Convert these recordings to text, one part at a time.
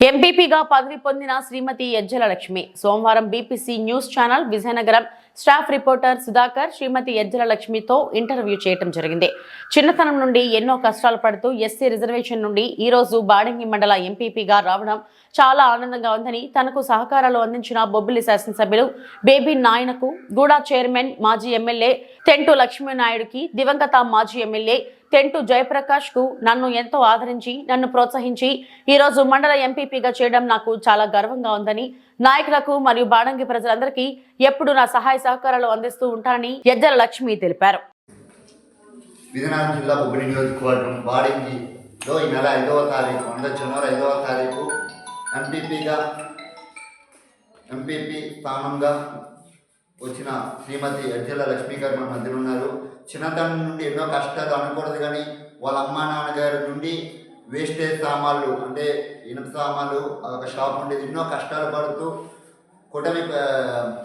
ఎంపీపీగా పదవి పొందిన శ్రీమతి యజ్జల లక్ష్మి. సోమవారం BPC news channel Vizianagaram staff reporter Sudhakar Srimathi Yajjala లక్ష్మితో interview చేయడం జరిగింది. చిన్నతనం నుండి ఎన్నో కష్టాలు పడుతూ ఎస్సీ రిజర్వేషన్ నుండి ఈ రోజు బాడంగి మండల ఎంపీపీగా రావడం చాలా ఆనందంగా ఉందని తనకు సహకారాలు అందించిన బొబ్బిలి శాసనసభ్యులు బేబీ నాయనకు గూడా చైర్మన్ మాజీ ఎమ్మెల్యే తెంటు లక్ష్మీనాయుడుకి దివంగత మాజీ ఎమ్మెల్యే తెంటు జయప్రకాష్కు నన్ను ఎంతో ఆదరించి నన్ను ప్రోత్సహించి ఈరోజు మండల ఎంపీపీగా చేయడం నాకు చాలా గర్వంగా ఉందని నాయకులకు మరియు బాడంగి ప్రజలందరికీ ఎప్పుడు నా సహాయ సహకారాలు అందిస్తూ ఉంటానని యజ్జల లక్ష్మి తెలిపారు. విజయనగరం జిల్లా బొబ్బిలి నియోజకవర్గం బాడింగిలో ఈ నెల ఐదవ తారీఖు అంటే జనవరి ఐదవ తారీఖు ఎంపీపీగా ఎంపీపీ స్థానంగా వచ్చిన శ్రీమతి అర్జల లక్ష్మీ గారు మన ఉన్నారు చిన్నతనం నుండి ఎన్నో కష్టాలు అనకూడదు కానీ వాళ్ళ అమ్మా నాన్నగారి నుండి వేస్టేజ్ సామాన్లు అంటే ఇనుప సామాన్లు ఒక షాప్ ఉండేది. ఎన్నో కష్టాలు పడుతూ కూటమి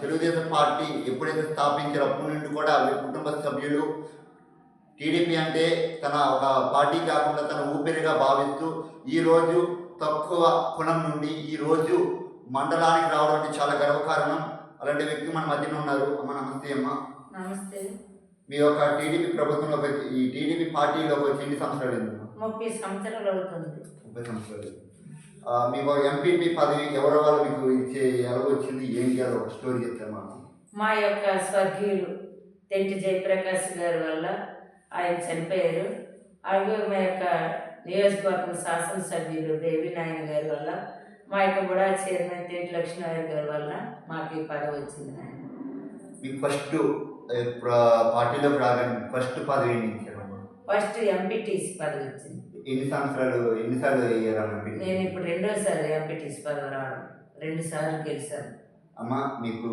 తెలుగుదేశం పార్టీ ఎప్పుడైతే స్థాపించారో అప్పటి నుండి కూడా వీరి కుటుంబ సభ్యులు టీడీపీ అంటే తన ఒక పార్టీ కాకుండా తన ఊపిరిగా భావిస్తూ ఈరోజు తక్కువ కులం నుండి ఈరోజు మండలానికి రావడం అంటే చాలా గర్వకారణం. అలాంటి వ్యక్తి మన మధ్యన ఉన్నారు. అమ్మ నమస్తే అమ్మ. నమస్తే. మీ యొక్క టీడీపీ ప్రభుత్వంలోకి వచ్చి ఈ టీడీపీ పార్టీలోకి వచ్చి ఎన్ని సంవత్సరాలు? ముప్పై సంవత్సరాలు అవుతుంది. ముప్పై సంవత్సరాలు మీకు ఎంపీపీ పదవి ఎవరి వాళ్ళు మీకు ఇచ్చే ఎలా వచ్చింది? ఏంటి? అది ఒక స్టోరీ చెప్తామా మా యొక్క స్వర్గీయులు తెంటి జయప్రకాష్ గారి వల్ల ఆయన చనిపోయారు. అలాగే మా యొక్క నియోజకవర్గం శాసనసభ్యులు దేవి నాయన గారి వల్ల మా యొక్క బుడా చైర్మన్ తెంటి లక్ష్మీనారాయణ గారి వల్ల మాకు ఈ పదవి వచ్చింది నాయన మీకు ఫస్ట్ పార్టీలోకి రాగానే ఫస్ట్ పదవి ఫస్ట్ ఎంపీటీసీ పదవి వచ్చింది. ఎన్ని సంవత్సరాలు ఎన్నిసార్లు నేను ఇప్పుడు రెండోసారి ఎంపీటీసీ పదవి రావడం. రెండు సార్లు గెలిచాను. అమ్మ మీకు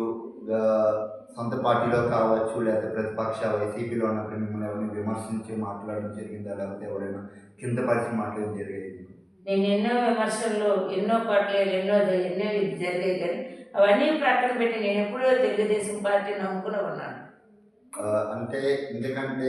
సొంత పార్టీలో కావచ్చు లేకపోతే ప్రతిపక్ష వైసీపీలో ఉన్నప్పుడు మిమ్మల్ని ఎవరిని విమర్శించి మాట్లాడడం జరిగిందా? లేకపోతే ఎవరైనా కింద పరిచి మాట్లాడడం జరిగేది? నేను ఎన్నో విమర్శల్లో ఎన్నో పట్లేదు ఎన్నో ఎన్నో ఇది జరిగాయి కానీ అవన్నీ ప్రక్కన పెట్టి నేను ఎప్పుడో తెలుగుదేశం పార్టీ నమ్ముకుని ఉన్నాను. అంటే ఎందుకంటే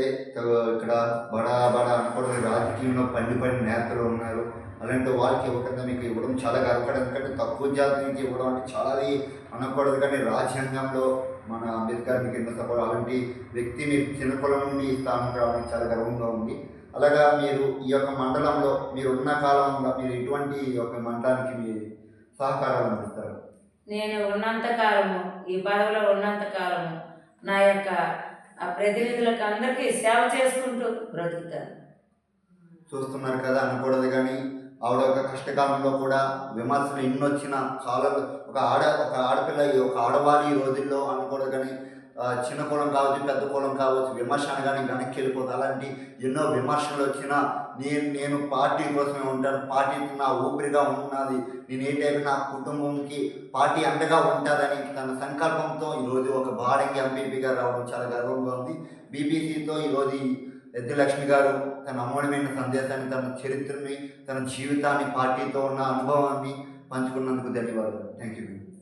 ఇక్కడ బడా బడా అనకూడదు రాజకీయంలో పండి పండి నేతలు ఉన్నారు. అలాంటి వాళ్ళకి ఇవ్వకుండా మీకు ఇవ్వడం చాలా గర్వపడదు ఎందుకంటే తక్కువ జాతి నుంచి ఇవ్వడం అంటే చాలా అది అనకూడదు. కానీ రాజ్యాంగంలో మన అంబేద్కర్ మీకు ఎంత సపోర్ట్ అలాంటి వ్యక్తి మీరు చిన్న నుండి స్థానం రావడానికి చాలా గర్వంగా ఉంది. అలాగా మీరు ఈ యొక్క మండలంలో మీరు ఉన్న కాలంలో మీరు ఎటువంటి ఈ యొక్క మండలానికి మీ సహకారాలు అందిస్తారు? నేను ఉన్నంత కాలము ఈ పదవిలో ఉన్నంత కాలము నా యొక్క ఆ ప్రతినిధులకు అందరికీ సేవ చేసుకుంటూ బ్రతుకుతారు. చూస్తున్నారు కదా అనకూడదు కానీ ఆవిడ ఒక కష్టకాలంలో కూడా విమర్శలు ఎన్నొచ్చిన కాలం ఒక ఆడ ఒక ఆడపిల్ల ఈ ఒక ఆడవాళ్ళు ఈ రోజుల్లో అనకూడదు కానీ చిన్న కులం కావచ్చు పెద్ద కులం కావచ్చు విమర్శ అనగానే వెనక్కి వెళ్ళిపోతుంది అలాంటి ఎన్నో విమర్శలు వచ్చినా నేను నేను పార్టీ కోసమే ఉంటాను. పార్టీ నా ఊపిరిగా ఉన్నది. నేను ఏంటైనా నా కుటుంబంకి పార్టీ అండగా ఉంటుందని తన సంకల్పంతో ఈరోజు ఒక భారంగి ఎంపీపీగా రావడం చాలా గర్వంగా ఉంది. బీబీసీతో ఈరోజు ఈ ఎద్దు లక్ష్మి గారు తన అమూల్యమైన సందేశాన్ని తన చరిత్రని తన జీవితాన్ని పార్టీతో ఉన్న అనుభవాన్ని పంచుకున్నందుకు ధన్యవాదాలు. Thank you